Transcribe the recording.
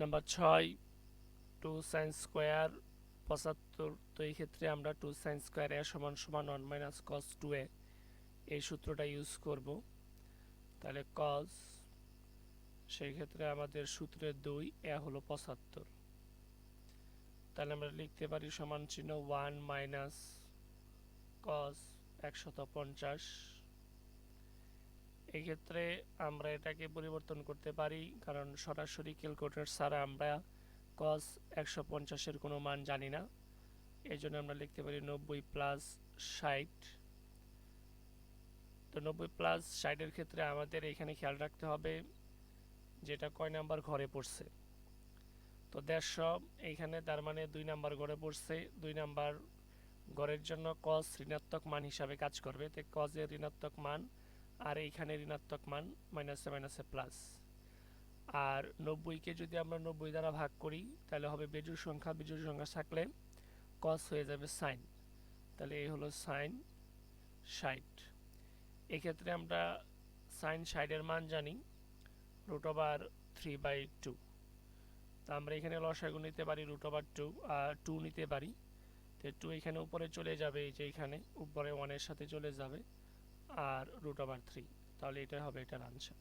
Number ছয় two sine square পঁচাত্তর, তো এই ক্ষেত্রে আমরা টু সাইন স্কোয়ার এ সমান সমান one minus cos two a এই সূত্রটা ইউজ করব। তাহলে কস সেই ক্ষেত্রে আমাদের সূত্রের দুই, এ হলো পঁচাত্তর। তাহলে আমরা লিখতে পারি সমান চিহ্ন ওয়ান মাইনাস কস একশত পঞ্চাশ। এক্ষেত্রে আমরা এটাকে পরিবর্তন করতে পারি, কারণ সরাসরি ক্যালকুলেটর ছাড়া আমরা কস একশো পঞ্চাশের কোনো মান জানি না। এই জন্য আমরা লিখতে পারি নব্বই প্লাস ষাট। তো নব্বই প্লাস ষাটের ক্ষেত্রে আমাদের এখানে খেয়াল রাখতে হবে, যেটা কয় নাম্বার ঘরে পড়ছে। তো দেড়শো, এইখানে তার মানে দুই নাম্বার ঘরে পড়ছে। দুই নাম্বার ঘরের জন্য কস ঋণাত্মক মান হিসাবে কাজ করবে। তো কজের ঋণাত্মক মান আর এইখানে ঋণাত্মক মান মাইনাসে মাইনাসে প্লাস আর নব্বইকে যদি আমরা নব্বই দ্বারা ভাগ করি, তাহলে হবে বেজুর সংখ্যা বেজুর সংখ্যা থাকলে কস হয়ে যাবে সাইন তাহলে এই হলো সাইন ষাট. এক্ষেত্রে আমরা সাইন ষাটের মান জানি root over three by two তা আমরা এখানে লসাগু নিতে পারি রুট ওভার টু টু নিতে পারি। তো টু এখানে উপরে চলে যাবে, এই যে এখানে, উপরে ওয়ানের সাথে চলে যাবে। আর রুট ওভার থ্রি তাহলে এটা হবে এটার আনসার